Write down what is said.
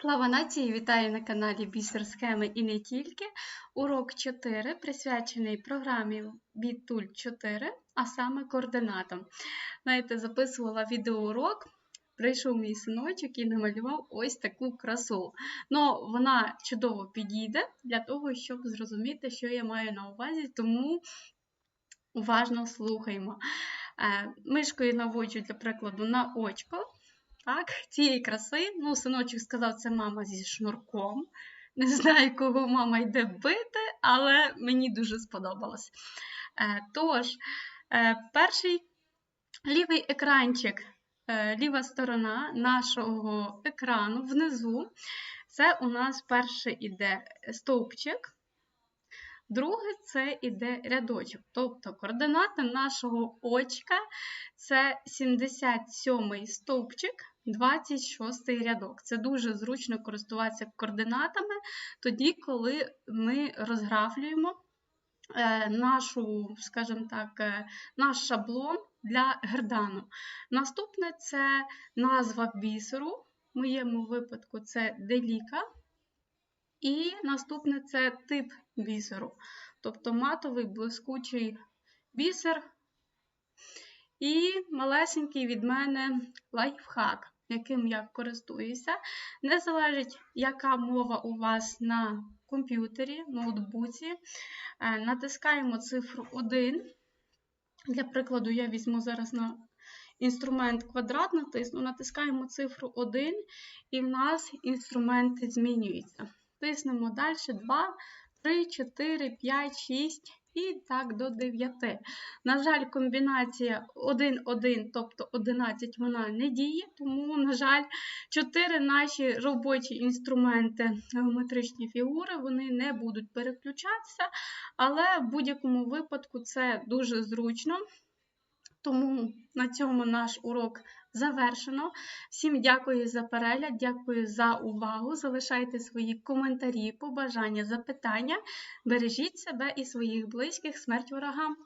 Слава нації! Вітаю на каналі Бісер Схеми і не тільки. Урок 4 присвячений програмі Бітуль 4, а саме координатам. Знаєте, записувала відеоурок, прийшов мій синочок і намалював ось таку красу. Ну, вона чудово підійде для того, щоб зрозуміти, що я маю на увазі, тому уважно слухаємо. Е, Мишкою наводжу, для прикладу, на очко. Так, цієї краси. Ну, синочок сказав, це мама зі шнурком. Не знаю, кого мама йде бити, але мені дуже сподобалось. Е, тож, е, перший лівий екранчик, е, ліва сторона нашого екрану внизу, це у нас перший іде стовпчик. Друге це іде рядочок. Тобто координати нашого очка це 77-й стовпчик, 26 рядок. Це дуже зручно користуватися координатами тоді, коли ми розграфлюємо е, нашу, скажімо так, е, наш шаблон для гердану. Наступне це назва бісеру. В моєму випадку це деліка. І наступне це тип бісеру, тобто матовий блискучий бісер. І малесенький від мене лайфхак, яким я користуюся. Не залежить, яка мова у вас на комп'ютері, ноутбуці. Е, Натискаємо цифру 1. Для прикладу, я візьму зараз на інструмент квадрат, натисну, натискаємо цифру 1, і в нас інструменти змінюються. Тиснемо далі 2, 3, 4, 5, 6 і так до 9. На жаль, комбінація 1, 1, тобто 11, вона не діє, тому, на жаль, 4 наші робочі інструменти геометричні фігури вони не будуть переключатися, але в будь-якому випадку це дуже зручно. Тому на цьому наш урок завершено. Всім дякую за перегляд, дякую за увагу. Залишайте свої коментарі, побажання, запитання. Бережіть себе і своїх близьких, смерть ворогам!